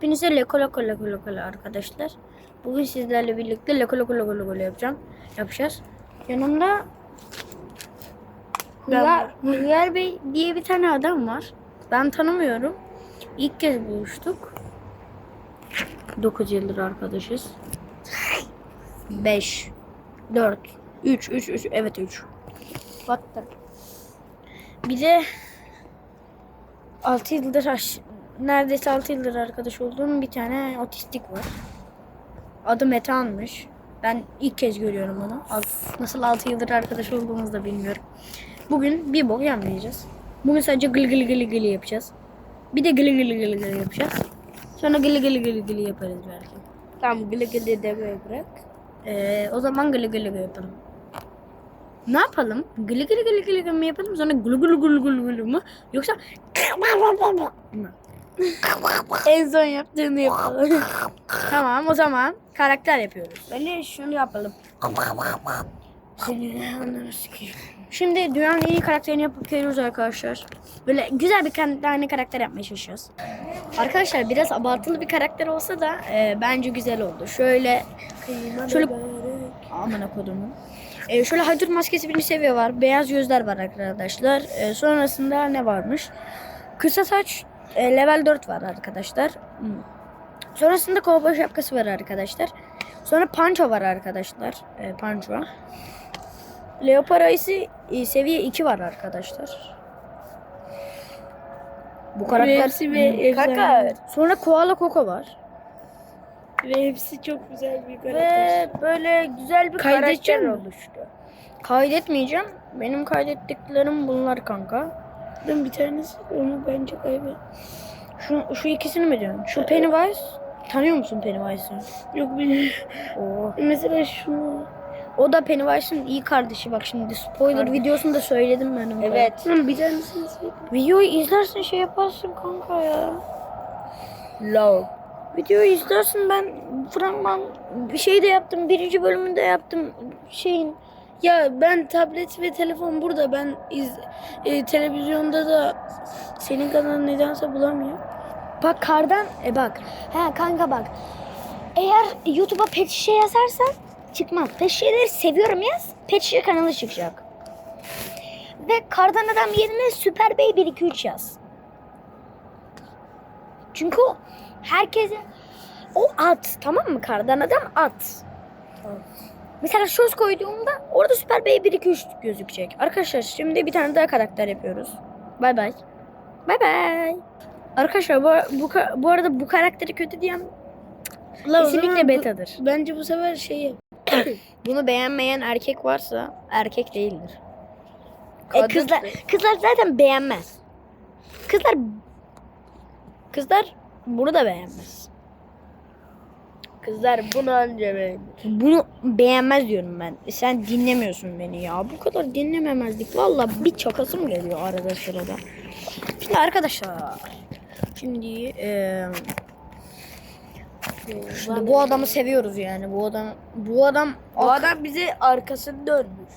Hepinize leko leko leko leko arkadaşlar. Bugün sizlerle birlikte leko leko leko leko yapacağım. Yapacağız. Yanımda Hıyar, Hıyar Bey diye bir tane adam var. Ben tanımıyorum. İlk kez buluştuk. 9 yıldır arkadaşız. 5 4 3 3 3 evet 3. What the bir de 6 yıldır aş- neredeyse 6 yıldır arkadaş olduğum bir tane otistik var. Adı Metehan'mış. Ben ilk kez görüyorum onu. Nasıl 6 yıldır arkadaş olduğumuzu da bilmiyorum. Bugün bir bok yapmayacağız. Bugün sadece gılı gılı gılı gılı yapacağız. Bir de gılı gılı gılı gılı yapacağız. Sonra gılı gılı gılı gılı yaparız belki. Tamam gılı gılı demeye bırak. Ee, o zaman gılı gılı yapalım. Ne yapalım? Gılı gılı gılı gılı mı yapalım? Sonra gılı gılı gılı gılı gılı mı? Yoksa mı? En son yaptığını yapalım. Tamam o zaman karakter yapıyoruz. Bence şunu yapalım. Şimdi dünyanın en iyi karakterini yapıp geliyoruz arkadaşlar. Böyle güzel bir tane karakter yapmaya çalışacağız. Arkadaşlar biraz abartılı bir karakter olsa da e, bence güzel oldu. Şöyle şöyle amına kodumun. E, şöyle haydut maskesi birinci seviye var. Beyaz gözler var arkadaşlar. E, sonrasında ne varmış? Kısa saç e, level 4 var arkadaşlar. Hmm. Sonrasında kovboy şapkası var arkadaşlar. Sonra panço var arkadaşlar. E, panço. Leopar ayısı e, seviye 2 var arkadaşlar. Bu karakter hepsi ve Hmm. Kanka, Sonra koala koko var. Ve hepsi çok güzel bir karakter. Ve böyle güzel bir karakter mi? oluştu. Kaydetmeyeceğim. Benim kaydettiklerim bunlar kanka. Ben bir tanesi onu bence kaybet. Şu, şu ikisini mi diyorsun? Şu Pennywise. Tanıyor musun Pennywise'ı? Yok benim. Oo. Mesela şu. O da Pennywise'ın iyi kardeşi. Bak şimdi spoiler Kardeş. videosunda söyledim ben onu. Lan bir tanesini. Videoyu izlersin şey yaparsın kanka ya. Love. Videoyu izlersin ben fragman bir şey de yaptım. Birinci bölümünde yaptım şeyin. Ya ben tablet ve telefon burada. Ben iz, e, televizyonda da senin kanalını nedense bulamıyorum. Bak kardan e bak. He kanka bak. Eğer YouTube'a pet şişe yazarsan çıkmaz. Pet şişeleri seviyorum yaz. Pet şişe kanalı çıkacak. Ve kardan adam yerine Süper Bey 1 2 3 yaz. Çünkü o herkese o at tamam mı kardan adam at. Mesela söz koyduğumda orada Süper Bey 1 2 3 gözükecek. Arkadaşlar şimdi bir tane daha karakter yapıyoruz. Bay bay. Bay bay. Arkadaşlar bu, bu, bu arada bu karakteri kötü diyen La kesinlikle zaman bu- betadır. Bence bu sefer şey yap. Bunu beğenmeyen erkek varsa erkek değildir. E Kadın- kızlar kızlar zaten beğenmez. Kızlar kızlar bunu da beğenmez. Kızlar bunu anca beğenir. Bunu beğenmez diyorum ben. E Sen dinlemiyorsun beni ya. Bu kadar dinlememezlik. Valla bir çakasım geliyor arada sırada. Şimdi arkadaşlar. Şimdi eee şimdi bu adamı seviyoruz yani. Bu adam bu adam O adam bize arkasını dönmüş.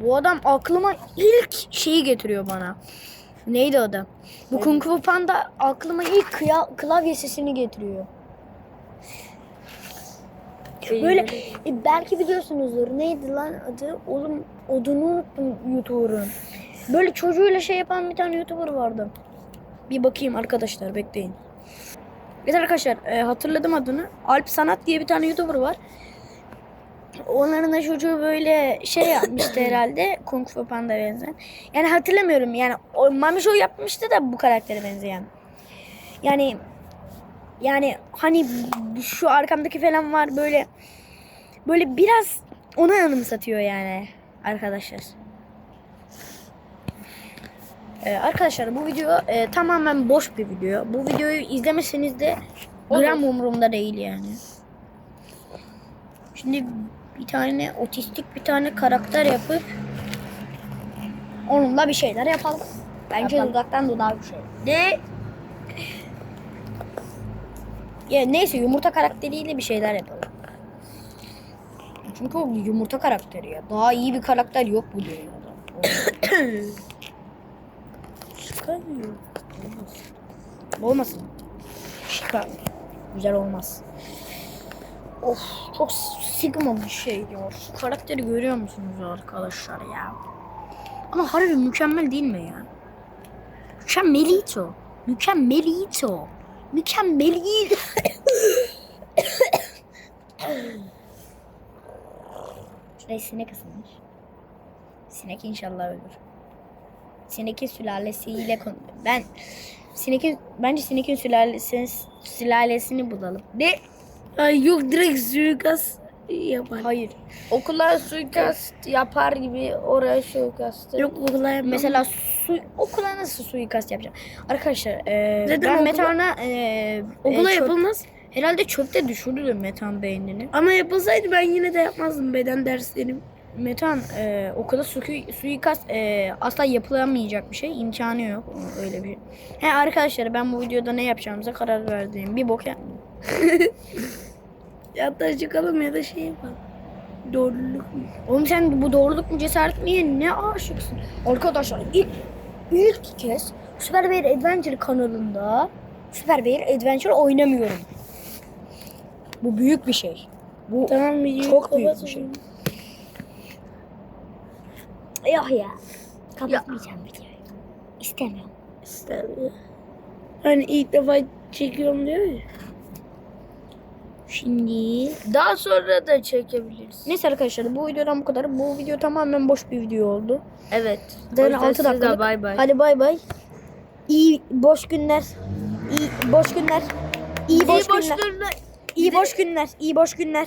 bu adam aklıma ilk şeyi getiriyor bana. Neydi o da? Bu Kung Fu Panda aklıma ilk klavye sesini getiriyor. Böyle e, belki biliyorsunuzdur. Neydi lan adı? Oğlum odunu unuttum YouTuber'ın. Böyle çocuğuyla şey yapan bir tane YouTuber vardı. Bir bakayım arkadaşlar bekleyin. Evet arkadaşlar e, hatırladım adını. Alp Sanat diye bir tane YouTuber var. Onların da çocuğu böyle şey yapmıştı herhalde. Kung Fu Panda benzeyen. Yani hatırlamıyorum yani. O Mami Show yapmıştı da bu karaktere benzeyen. Yani yani hani şu arkamdaki falan var böyle böyle biraz ona anımsatıyor yani arkadaşlar. Ee, arkadaşlar bu video e, tamamen boş bir video. Bu videoyu izlemeseniz de gram umurumda değil yani. Şimdi bir tane otistik bir tane karakter yapıp onunla bir şeyler yapalım. Bence Yapalım. dudaktan dudağa bir şey. Ne? Ya neyse yumurta karakteriyle bir şeyler yapalım. Çünkü o yumurta karakteri ya. Daha iyi bir karakter yok bu dünyada. Çıkamıyor. Olmasın. Çıkar. Güzel olmaz. Of çok sigma bir şey ya. Şu karakteri görüyor musunuz arkadaşlar ya? Ama harbi mükemmel değil mi ya? Mükemmelito. Mükemmelito. Mükemmelito. Şuraya sinek ısınmış. Sinek inşallah ölür. Sinekin sülalesiyle konu. Ben sinekin bence sinekin sülalesini sülalesini bulalım. Ne? Ay yok direkt suikast yapar. Hayır. Okula suikast yapar gibi oraya suikast. Yok okula yapmam. Mesela su, okula nasıl suikast yapacağım? Arkadaşlar e, ben okula- Metan'a e, okula e, çöp- yapılmaz. herhalde çöpte düşürürüm Metan beynini. Ama yapılsaydı ben yine de yapmazdım beden derslerim. Metan e, okula su, suikast e, asla yapılamayacak bir şey. imkanı yok. Öyle bir He arkadaşlar ben bu videoda ne yapacağımıza karar verdim. Bir bok yapmayayım. Ya da çıkalım ya da şey yapalım. Doğruluk mu? Oğlum sen bu doğruluk mu cesaret mi ne aşıksın? Arkadaşlar ilk, ilk kez Süper Bear Adventure kanalında Süper Bear Adventure oynamıyorum. Bu büyük bir şey. Bu Tamam videoyu Çok büyük bir şey. yok ya. Kapatmayacağım videoyu. İstemiyorum. İstemiyor. Hani ilk defa çekiyorum diyor ya. Şimdi Daha sonra da çekebiliriz. neyse arkadaşlar bu videodan bu kadar. Bu video tamamen boş bir video oldu. Evet. Zaten 6 dakikalık. bay bay. Hadi bay bay. İyi boş günler. İyi boş günler. İyi boş, günler. İyi boş günler. İyi boş günler.